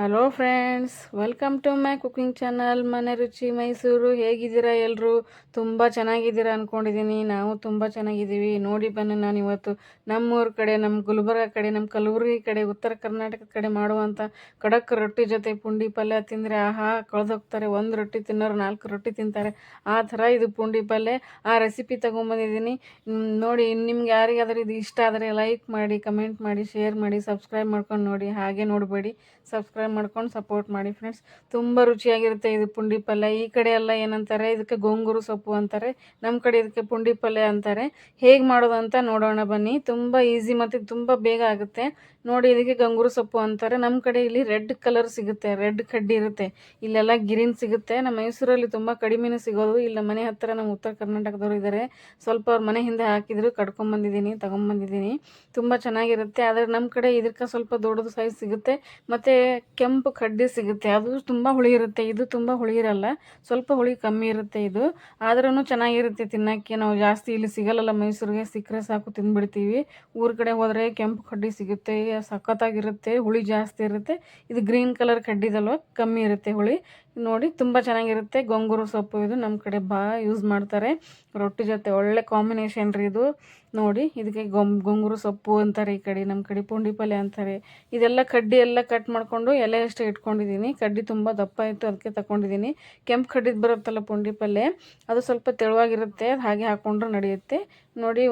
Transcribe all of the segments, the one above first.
Hello friends welcome to my cooking channel ಮನೆ ರುಚಿ ಮೈಸೂರು ಹೇಗಿದ್ದೀರಾ ಎಲ್ಲರೂ ತುಂಬ ಚೆನ್ನಾಗಿದ್ದೀರಾ ಅಂದ್ಕೊಂಡಿದ್ದೀನಿ ನಾವು ತುಂಬ ಚೆನ್ನಾಗಿದ್ದೀವಿ. ನೋಡಿ ಬನ್ನಿ, ನಾನು ಇವತ್ತು ನಮ್ಮೂರ ಕಡೆ ನಮ್ಮ ಗುಲ್ಬರ್ಗ ಕಡೆ ನಮ್ಮ ಕಲಬುರಗಿ ಕಡೆ, ಉತ್ತರ ಕರ್ನಾಟಕ ಕಡೆ ಮಾಡುವಂಥ ಖಡಕ್ ರೊಟ್ಟಿ ಜೊತೆ ಪುಂಡಿ ಪಲ್ಯ ತಿಂದರೆ ಆಹಾ, ಕಳೆದೋಗ್ತಾರೆ. ಒಂದು ರೊಟ್ಟಿ ತಿನ್ನೋರು ನಾಲ್ಕು ರೊಟ್ಟಿ ತಿಂತಾರೆ. ಆ ಥರ ಇದು ಪುಂಡಿ ಪಲ್ಯ. ಆ ರೆಸಿಪಿ ತೊಗೊಂಬಂದಿದ್ದೀನಿ. ನೋಡಿ, ನಿಮ್ಗೆ ಯಾರಿಗಾದರೂ ಇದು ಇಷ್ಟ ಆದರೆ ಲೈಕ್ ಮಾಡಿ ಕಮೆಂಟ್ ಮಾಡಿ ಶೇರ್ ಮಾಡಿ ಸಬ್ಸ್ಕ್ರೈಬ್ ಮಾಡ್ಕೊಂಡು ನೋಡಿ. ಹಾಗೆ ನೋಡಬೇಡಿ. ಸಬ್ಸ್ಕ್ರೈಬ್ ಮಾಡ್ಕೊಂಡು ಸಪೋರ್ಟ್ ಮಾಡಿ ಫ್ರೆಂಡ್ಸ್ ತುಂಬ ರುಚಿಯಾಗಿರುತ್ತೆ ಇದು ಪುಂಡಿ ಪಲ್ಯ. ಈ ಕಡೆ ಎಲ್ಲ ಏನಂತಾರೆ, ಇದಕ್ಕೆ ಗೋಂಗೂರು ಸೊಪ್ಪು ಅಂತಾರೆ ನಮ್ಮ ಕಡೆ ಇದಕ್ಕೆ ಪುಂಡಿ ಪಲ್ಯ ಅಂತಾರೆ. ಹೇಗೆ ಮಾಡೋದು ಅಂತ ನೋಡೋಣ ಬನ್ನಿ. ತುಂಬ ಈಸಿ ಮತ್ತು ತುಂಬ ಬೇಗ ಆಗುತ್ತೆ. ನೋಡಿ, ಇದಕ್ಕೆ ಗಂಗೂರು ಸೊಪ್ಪು ಅಂತಾರೆ. ನಮ್ಮ ಕಡೆ ಇಲ್ಲಿ ರೆಡ್ ಕಲರ್ ಸಿಗುತ್ತೆ. ರೆಡ್ ಕಡ್ಡಿ ಇರುತ್ತೆ. ಇಲ್ಲೆಲ್ಲ ಗಿರಿನ್ ಸಿಗುತ್ತೆ. ನಮ್ಮ ಮೈಸೂರಲ್ಲಿ ತುಂಬ ಕಡಿಮೆನೇ ಸಿಗೋದು. ಇಲ್ಲ ಮನೆ ಹತ್ತಿರ ನಮ್ಮ ಉತ್ತರ ಕರ್ನಾಟಕದವ್ರು ಇದ್ದಾರೆ ಸ್ವಲ್ಪ ಅವ್ರ ಮನೆ ಹಿಂದೆ ಹಾಕಿದ್ರು ಕಡ್ಕೊಂಬಂದಿದ್ದೀನಿ ತಗೊಂಬಂದಿದ್ದೀನಿ ತುಂಬ ಚೆನ್ನಾಗಿರುತ್ತೆ. ಆದರೆ ನಮ್ಮ ಕಡೆ ಇದಕ್ಕೆ ಸ್ವಲ್ಪ ದೊಡ್ಡದು ಸೈಜ್ ಸಿಗುತ್ತೆ. ಮತ್ತು ಕೆಂಪು ಕಡ್ಡಿ ಸಿಗುತ್ತೆ. ಅದು ತುಂಬ ಹುಳಿ ಇರುತ್ತೆ. ಇದು ತುಂಬ ಹುಳಿ ಇರಲ್ಲ. ಸ್ವಲ್ಪ ಹುಳಿ ಕಮ್ಮಿ ಇರುತ್ತೆ ಇದು. ಆದ್ರೂ ಚೆನ್ನಾಗಿರುತ್ತೆ ತಿನ್ನೋಕ್ಕೆ. ನಾವು ಜಾಸ್ತಿ ಇಲ್ಲಿ ಸಿಗಲ್ಲ ಮೈಸೂರಿಗೆ. ಸಿಕ್ಕರೆ ಸಾಕು ತಿಂದ್ಬಿಡ್ತೀವಿ ಊರ ಕಡೆ ಹೋದರೆ ಕೆಂಪು ಕಡ್ಡಿ ಸಿಗುತ್ತೆ. ಸಖತ್ತಾಗಿರುತ್ತೆ. ಹುಳಿ ಜಾಸ್ತಿ ಇರುತ್ತೆ. ಇದು ಗ್ರೀನ್ ಕಲರ್ ಕಡ್ಡಿದಲ್ವ, ಕಮ್ಮಿ ಇರುತ್ತೆ ಹುಳಿ. ನೋಡಿ, ತುಂಬ ಚೆನ್ನಾಗಿರುತ್ತೆ. ಗೊಂಗೂರು ಸೊಪ್ಪು ಇದು ನಮ್ಮ ಕಡೆ ಭಾಳ ಯೂಸ್ ಮಾಡ್ತಾರೆ. ರೊಟ್ಟಿ ಜೊತೆ ಒಳ್ಳೆ ಕಾಂಬಿನೇಷನ್ ರೀ ಇದು. ನೋಡಿ, ಇದಕ್ಕೆ ಗೊಂ ಗೊಂಗೂರು ಸೊಪ್ಪು ಅಂತಾರೆ ಈ ಕಡೆ ನಮ್ಮ ಕಡೆ ಪುಂಡಿ ಪಲ್ಯ ಅಂತಾರೆ. ಇದೆಲ್ಲ ಕಡ್ಡಿ ಎಲ್ಲ ಕಟ್ ಮಾಡಿಕೊಂಡು ಎಲೆ ಅಷ್ಟೇ ಇಟ್ಕೊಂಡಿದ್ದೀನಿ. ಕಡ್ಡಿ ತುಂಬ ದಪ್ಪ ಇತ್ತು, ಅದಕ್ಕೆ ತಗೊಂಡಿದ್ದೀನಿ ಕೆಂಪು ಕಡ್ಡಿದ್ದು ಬರುತ್ತಲ್ಲ ಪುಂಡಿ ಪಲ್ಯ, ಅದು ಸ್ವಲ್ಪ ತೆಳುವಾಗಿರುತ್ತೆ ಹಾಗೆ ಹಾಕ್ಕೊಂಡ್ರೆ ನಡೆಯುತ್ತೆ. ನೋಡಿ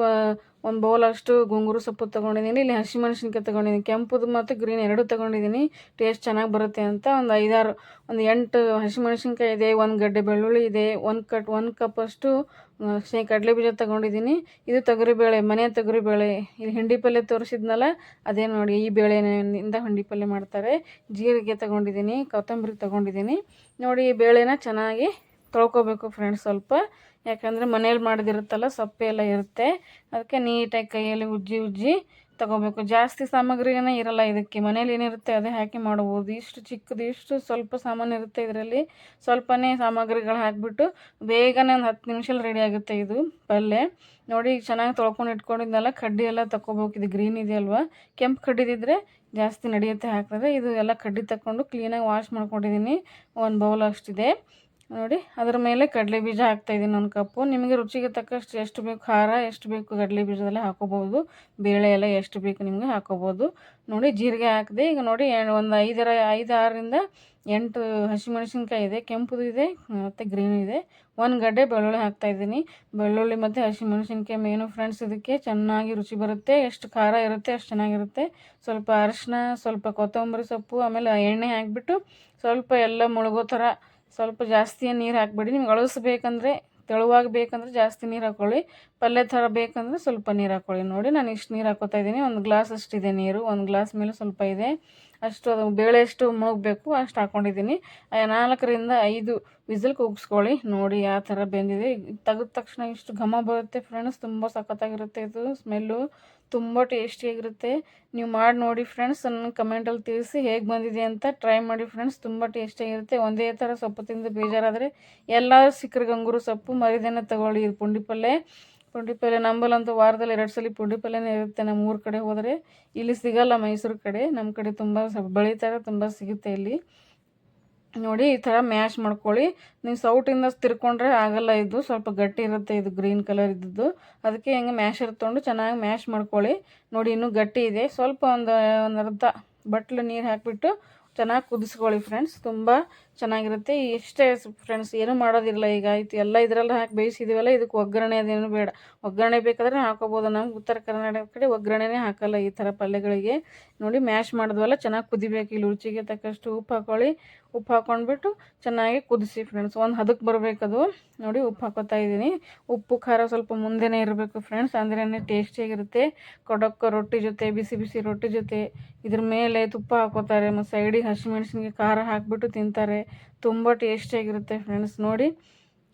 ಒಂದು ಬೌಲ್ ಅಷ್ಟು ಗುಂಗುರು ಸೊಪ್ಪು ತೊಗೊಂಡಿದ್ದೀನಿ ಇಲ್ಲಿ ಹಸಿಮೆಣಸಿನ್ಕಾಯಿ ತೊಗೊಂಡಿದ್ದೀನಿ ಕೆಂಪುದು ಮತ್ತು ಗ್ರೀನ್ ಎರಡು ತೊಗೊಂಡಿದ್ದೀನಿ ಟೇಸ್ಟ್ ಚೆನ್ನಾಗಿ ಬರುತ್ತೆ ಅಂತ ಒಂದು ಐದಾರು, ಒಂದು ಎಂಟು ಹಸಿಮೆಣಸಿನ್ಕಾಯಿ ಇದೆ, ಒಂದು ಗಡ್ಡೆ ಬೆಳ್ಳುಳ್ಳಿ ಇದೆ, ಒಂದು ಕಟ್, ಒಂದು ಕಪ್ ಅಷ್ಟು ಕಡಲೆ ಬೀಜ ತೊಗೊಂಡಿದ್ದೀನಿ ಇದು ತೊಗರಿಬೇಳೆ ಮನೆ ತೊಗರಿಬೇಳೆ ಇಲ್ಲಿ ಹಿಂಡಿ ಪಲ್ಯ ತೋರಿಸಿದ್ನಲ್ಲ, ಅದೇ ನೋಡಿ ಈ ಬೇಳೆನಿಂದ ಹಿಂಡಿ ಪಲ್ಯ ಮಾಡ್ತಾರೆ. ಜೀರಿಗೆ ತೊಗೊಂಡಿದ್ದೀನಿ ಕೊತ್ತಂಬರಿ ತೊಗೊಂಡಿದ್ದೀನಿ ನೋಡಿ ಈ ಬೇಳೆನ ಚೆನ್ನಾಗಿ ತೊಳ್ಕೊಬೇಕು ಫ್ರೆಂಡ್ಸ್ ಸ್ವಲ್ಪ. ಯಾಕಂದರೆ ಮನೇಲಿ ಮಾಡಿದಿರುತ್ತಲ್ಲ, ಸೊಪ್ಪೆ ಎಲ್ಲ ಇರುತ್ತೆ. ಅದಕ್ಕೆ ನೀಟಾಗಿ ಕೈಯಲ್ಲಿ ಉಜ್ಜಿ ಉಜ್ಜಿ ತಗೋಬೇಕು. ಜಾಸ್ತಿ ಸಾಮಗ್ರಿನೇ ಇರಲ್ಲ ಇದಕ್ಕೆ. ಮನೇಲಿ ಏನಿರುತ್ತೆ ಅದೇ ಹಾಕಿ ಮಾಡ್ಬೋದು. ಇಷ್ಟು ಚಿಕ್ಕದು, ಇಷ್ಟು ಸ್ವಲ್ಪ ಸಾಮಾನು ಇರುತ್ತೆ ಇದರಲ್ಲಿ. ಸ್ವಲ್ಪನೇ ಸಾಮಗ್ರಿಗಳು ಹಾಕಿಬಿಟ್ಟು ಬೇಗನೆ ಒಂದು ಹತ್ತು ನಿಮಿಷದಲ್ಲಿ ರೆಡಿ ಆಗುತ್ತೆ ಇದು ಪಲ್ಯ ನೋಡಿ ಚೆನ್ನಾಗಿ ತೊಳ್ಕೊಂಡು ಇಟ್ಕೊಂಡಿದ್ನಲ್ಲ, ಕಡ್ಡಿ ಎಲ್ಲ ತಗೋಬೇಕು ಇದು ಗ್ರೀನ್ ಇದೆಯಲ್ವ ಕೆಂಪು ಕಡ್ಡಿದಿದ್ರೆ ಜಾಸ್ತಿ ನಡೆಯುತ್ತೆ ಹಾಕಿದ್ರೆ ಇದು ಎಲ್ಲ ಕಡ್ಡಿ ತಗೊಂಡು ಕ್ಲೀನಾಗಿ ವಾಶ್ ಮಾಡ್ಕೊಂಡಿದ್ದೀನಿ ಒಂದು ಬೌಲ್ ಅಷ್ಟಿದೆ. ನೋಡಿ, ಅದ್ರ ಮೇಲೆ ಕಡಲೆ ಬೀಜ ಹಾಕ್ತಾಯಿದ್ದೀನಿ ಒಂದು ಕಪ್ಪು. ನಿಮಗೆ ರುಚಿಗೆ ತಕ್ಕಷ್ಟು ಎಷ್ಟು ಬೇಕು ಖಾರ, ಎಷ್ಟು ಬೇಕು ಕಡಲೆ ಬೀಜದಲ್ಲಿ ಹಾಕೋಬೋದು ಬೇಳೆ ಎಲ್ಲ ಎಷ್ಟು ಬೇಕು ನಿಮಗೆ ಹಾಕೋಬೋದು ನೋಡಿ, ಜೀರಿಗೆ ಹಾಕಿದೆ, ಈಗ ನೋಡಿ ಒಂದು ಐದರ ಐದು ಆರರಿಂದ ಎಂಟು ಹಸಿಮೆಣಸಿನ್ಕಾಯಿ ಇದೆ, ಕೆಂಪುದು ಇದೆ, ಮತ್ತು ಗ್ರೀನ್ ಇದೆ. ಒಂದು ಗಡ್ಡೆ ಬೆಳ್ಳುಳ್ಳಿ ಹಾಕ್ತಾಯಿದ್ದೀನಿ ಬೆಳ್ಳುಳ್ಳಿ ಮತ್ತು ಹಸಿಮೆಣಸಿನ್ಕಾಯಿ ಮೇನು ಫ್ರೆಂಡ್ಸ್ ಇದಕ್ಕೆ ಚೆನ್ನಾಗಿ ರುಚಿ ಬರುತ್ತೆ. ಎಷ್ಟು ಖಾರ ಇರುತ್ತೆ, ಅಷ್ಟು ಚೆನ್ನಾಗಿರುತ್ತೆ. ಸ್ವಲ್ಪ ಅರಿಶಿನ ಸ್ವಲ್ಪ ಕೊತ್ತಂಬರಿ ಸೊಪ್ಪು, ಆಮೇಲೆ ಎಣ್ಣೆ ಹಾಕಿಬಿಟ್ಟು ಸ್ವಲ್ಪ ಎಲ್ಲ ಮುಳುಗೋ ಥರ ಸ್ವಲ್ಪ ಜಾಸ್ತಿ ನೀರು ಹಾಕಬೇಡಿ. ನಿಮ್ಗೆ ಅಳಿಸ್ಬೇಕಂದ್ರೆ ತೆಳುವಾಗಿ ಬೇಕಂದ್ರೆ ಜಾಸ್ತಿ ನೀರು ಹಾಕ್ಕೊಳ್ಳಿ ಪಲ್ಯ ಥರ ಬೇಕಂದ್ರೆ ಸ್ವಲ್ಪ ನೀರು ಹಾಕ್ಕೊಳ್ಳಿ ನೋಡಿ, ನಾನು ಇಷ್ಟು ನೀರು ಹಾಕೋತಾ ಇದ್ದೀನಿ. ಒಂದು ಗ್ಲಾಸ್ ಅಷ್ಟಿದೆ ನೀರು. ಒಂದು ಗ್ಲಾಸ್ ಮೇಲೆ ಸ್ವಲ್ಪ ಇದೆ. ಅಷ್ಟು ಅದು ಬೇಳೆ ಎಷ್ಟು ಮುಳುಗಬೇಕು, ಅಷ್ಟು ಹಾಕ್ಕೊಂಡಿದ್ದೀನಿ ನಾಲ್ಕರಿಂದ ಐದು ವಿಸಿಲ್ ಕೂಗಿಸ್ಕೊಳ್ಳಿ. ನೋಡಿ ಯಾವ ಥರ ಬೆಂದಿದೆ. ತೆಗೆದ ತಕ್ಷಣ ಇಷ್ಟು ಘಮ ಬರುತ್ತೆ ಫ್ರೆಂಡ್ಸ್ ತುಂಬ ಸಖತ್ತಾಗಿರುತ್ತೆ ಇದು ಸ್ಮೆಲ್ಲು ತುಂಬ ಟೇಸ್ಟಿಯಾಗಿರುತ್ತೆ ನೀವು ಮಾಡಿ ನೋಡಿ ಫ್ರೆಂಡ್ಸ್ ನನ್ನ ಕಮೆಂಟಲ್ಲಿ ತಿಳಿಸಿ ಹೇಗೆ ಬಂದಿದೆ ಅಂತ ಟ್ರೈ ಮಾಡಿ ಫ್ರೆಂಡ್ಸ್ ತುಂಬ ಟೇಸ್ಟಿಯಾಗಿರುತ್ತೆ ಒಂದೇ ಥರ ಸೊಪ್ಪು ತಿಂದು ಬೇಜಾರಾದರೆ ಎಲ್ಲರೂ ಸಿಕ್ಕರೆ ಗಂಗೂರು ಸೊಪ್ಪು, ಮರಿದೇನೆ ತಗೊಳ್ಳಿ ಇದು ಪುಂಡಿ ಪಲ್ಯ ಪುಂಡಿ ಪಲ್ಯ ನಂಬಲ್ಲಂತೂ ವಾರದಲ್ಲಿ ಎರಡು ಸಲ ಪುಂಡಿ ಪಲ್ಯನೇ ಇರುತ್ತೆ. ನಮ್ಮ ಊರ ಕಡೆ ಹೋದರೆ ಇಲ್ಲಿ ಸಿಗಲ್ಲ ಮೈಸೂರು ಕಡೆ. ನಮ್ಮ ಕಡೆ ತುಂಬ ಬೆಳೀತಾರೆ, ತುಂಬ ಸಿಗುತ್ತೆ ಇಲ್ಲಿ. ನೋಡಿ, ಈ ಥರ ಮ್ಯಾಶ್ ಮಾಡ್ಕೊಳ್ಳಿ. ನೀವು ಸೌಟಿಂದ ತಿರ್ಕೊಂಡ್ರೆ ಆಗಲ್ಲ ಇದು. ಸ್ವಲ್ಪ ಗಟ್ಟಿ ಇರುತ್ತೆ ಇದು ಗ್ರೀನ್ ಕಲರ್ ಇದ್ದದ್ದು. ಅದಕ್ಕೆ ಹೆಂಗೆ ಮ್ಯಾಶರ್ ತೊಗೊಂಡು ಚೆನ್ನಾಗಿ ಮ್ಯಾಶ್ ಮಾಡ್ಕೊಳ್ಳಿ. ನೋಡಿ, ಇನ್ನೂ ಗಟ್ಟಿ ಇದೆ. ಸ್ವಲ್ಪ ಒಂದು ಒಂದು ಅರ್ಧ ಬಟ್ಲು ನೀರು ಹಾಕಿಬಿಟ್ಟು ಚೆನ್ನಾಗಿ ಕುದಿಸ್ಕೊಳ್ಳಿ ಫ್ರೆಂಡ್ಸ್. ತುಂಬ ಚೆನ್ನಾಗಿರುತ್ತೆ. ಇಷ್ಟೇ ಫ್ರೆಂಡ್ಸ್ ಏನೂ ಮಾಡೋದಿಲ್ಲ ಈಗ. ಆಯಿತು, ಎಲ್ಲ ಇದರಲ್ಲಿ ಹಾಕಿ ಬೇಯಿಸಿದ್ದೀವಲ್ಲ ಇದಕ್ಕೆ ಒಗ್ಗರಣೆ ಅದೇನು ಬೇಡ. ಒಗ್ಗರಣೆ ಬೇಕಾದ್ರೆ ಹಾಕೋಬೋದು. ನಾವು ಉತ್ತರ ಕರ್ನಾಟಕ ಕಡೆ ಒಗ್ಗರಣೆನೇ ಹಾಕಲ್ಲ ಈ ಥರ ಪಲ್ಯಗಳಿಗೆ. ನೋಡಿ ಮ್ಯಾಶ್ ಮಾಡಿದ್ವಲ್ಲ, ಚೆನ್ನಾಗಿ ಕುದಿಬೇಕು. ಇಲ್ಲಿ ರುಚಿಗೆ ತಕ್ಕಷ್ಟು ಉಪ್ಪು ಹಾಕೊಳ್ಳಿ. ಉಪ್ಪು ಹಾಕೊಂಡ್ಬಿಟ್ಟು ಚೆನ್ನಾಗಿ ಕುದಿಸಿ ಫ್ರೆಂಡ್ಸ್ ಒಂದು ಹದಕ್ಕೆ ಬರಬೇಕದು ನೋಡಿ, ಉಪ್ಪು ಹಾಕೋತಾ ಇದ್ದೀನಿ. ಉಪ್ಪು, ಖಾರ ಸ್ವಲ್ಪ ಮುಂದೆನೇ ಇರಬೇಕು ಫ್ರೆಂಡ್ಸ್ ಅಂದ್ರೇ ಟೇಸ್ಟಿಯಾಗಿರುತ್ತೆ ಕೊಡಕ್ಕ ರೊಟ್ಟಿ ಜೊತೆ, ಬಿಸಿ ಬಿಸಿ ರೊಟ್ಟಿ ಜೊತೆ. ಇದ್ರ ಮೇಲೆ ತುಪ್ಪ ಹಾಕೋತಾರೆ. ಮತ್ತು ಸೈಡಿಗೆ ಹಸಿಮೆಣ್ಸಿನ್ಕಾಯಿ ಖಾರ ಹಾಕಿಬಿಟ್ಟು ತಿಂತಾರೆ. ತುಂಬ ಟೇಸ್ಟಿಯಾಗಿರುತ್ತೆ ಫ್ರೆಂಡ್ಸ್ ನೋಡಿ,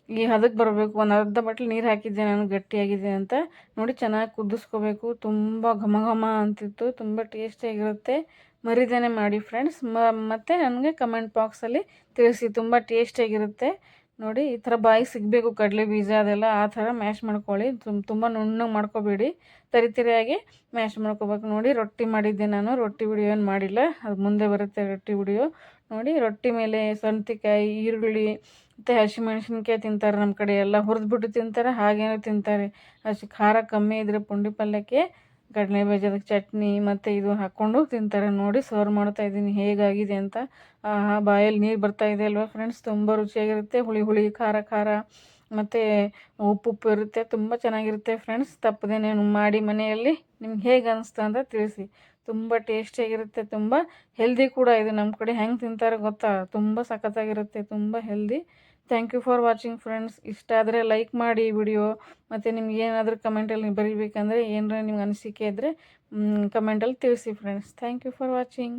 ಈ ಹದಕ್ಕೆ ಬರಬೇಕು. ಒಂದು ಅರ್ಧ ಬಟ್ಲು ನೀರು ಹಾಕಿದ್ದೆ ನಾನು, ಗಟ್ಟಿಯಾಗಿದೆ ಅಂತ. ನೋಡಿ, ಚೆನ್ನಾಗಿ ಕುದಿಸ್ಕೋಬೇಕು. ತುಂಬ ಘಮ ಘಮ ಅಂತಿತ್ತು. ತುಂಬ ಟೇಸ್ಟಿಯಾಗಿರುತ್ತೆ ಮರಿದೇನೆ ಮಾಡಿ ಫ್ರೆಂಡ್ಸ್ ಮತ್ತು ನನಗೆ ಕಮೆಂಟ್ ಬಾಕ್ಸಲ್ಲಿ ತಿಳಿಸಿ. ತುಂಬ ಟೇಸ್ಟಿಯಾಗಿರುತ್ತೆ ನೋಡಿ, ಈ ಥರ ಬಾಯಿ ಸಿಗಬೇಕು, ಕಡಲೆ ಬೀಜ ಅದೆಲ್ಲ. ಆ ಥರ ಮ್ಯಾಶ್ ಮಾಡ್ಕೊಳ್ಳಿ. ತುಂಬ ತುಂಬ ನುಣ್ಣಗೆ ಮಾಡ್ಕೋಬೇಡಿ. ತರಿ ತರಿಯಾಗಿ ಮ್ಯಾಶ್ ಮಾಡ್ಕೋಬೇಕು. ನೋಡಿ, ರೊಟ್ಟಿ ಮಾಡಿದ್ದೆ ನಾನು. ರೊಟ್ಟಿ ವಿಡಿಯೋ ಏನು ಮಾಡಿಲ್ಲ. ಅದು ಮುಂದೆ ಬರುತ್ತೆ ರೊಟ್ಟಿ ವಿಡಿಯೋ ನೋಡಿ ರೊಟ್ಟಿ ಮೇಲೆ ಸೌತೆಕಾಯಿ, ಈರುಳ್ಳಿ, ಮತ್ತು ಹಸಿಮೆಣ್ಸಿನ್ಕಾಯಿ ತಿಂತಾರೆ ನಮ್ಮ ಕಡೆ ಎಲ್ಲ. ಹುರಿದ್ಬಿಟ್ಟು ತಿಂತಾರೆ, ಹಾಗೇನೂ ತಿಂತಾರೆ. ಅಷ್ಟು ಖಾರ ಕಮ್ಮಿ ಇದ್ದರೆ ಪುಂಡಿ ಪಲ್ಯಕ್ಕೆ, ಕಡಲೆ ಬೀಜದ ಚಟ್ನಿ ಮತ್ತು ಇದು ಹಾಕ್ಕೊಂಡು ತಿಂತಾರೆ. ನೋಡಿ ಸರ್ವ್ ಮಾಡ್ತಾ ಇದ್ದೀನಿ, ಹೇಗಾಗಿದೆ ಅಂತ. ಆಹಾ, ಬಾಯಲ್ಲಿ ನೀರು ಬರ್ತಾ ಇದೆ ಅಲ್ವಾ ಫ್ರೆಂಡ್ಸ್ ತುಂಬ ರುಚಿಯಾಗಿರುತ್ತೆ. ಹುಳಿ ಹುಳಿ, ಖಾರ ಖಾರ, ಮತ್ತು ಉಪ್ಪು ಉಪ್ಪು ಇರುತ್ತೆ. ತುಂಬ ಚೆನ್ನಾಗಿರುತ್ತೆ ಫ್ರೆಂಡ್ಸ್ ತಪ್ಪದೇ ನೀವು ಮಾಡಿ ಮನೆಯಲ್ಲಿ. ನಿಮ್ಗೆ ಹೇಗೆ ಅನ್ನಿಸ್ತು ಅಂತ ತಿಳಿಸಿ. ತುಂಬ ಟೇಸ್ಟಿಯಾಗಿರುತ್ತೆ ತುಂಬ ಹೆಲ್ದಿ ಕೂಡ ಇದು ನಮ್ಮ ಕಡೆ ಹೆಂಗೆ ತಿಂತಾರೆ ಗೊತ್ತಾ? ತುಂಬ ಸಖತ್ತಾಗಿರುತ್ತೆ, ತುಂಬ healthy thank you for watching friends ಇಷ್ಟ ಆದರೆ ಲೈಕ್ ಮಾಡಿ ವಿಡಿಯೋ ಮತ್ತು ನಿಮ್ಗೆ ಏನಾದರೂ ಕಮೆಂಟಲ್ಲಿ ಬರೀಬೇಕಂದ್ರೆ ಏನಾರ ನಿಮ್ಗೆ ಅನಿಸಿಕೆ ಇದ್ದರೆ ಕಮೆಂಟಲ್ಲಿ ತಿಳಿಸಿ friends thank you for watching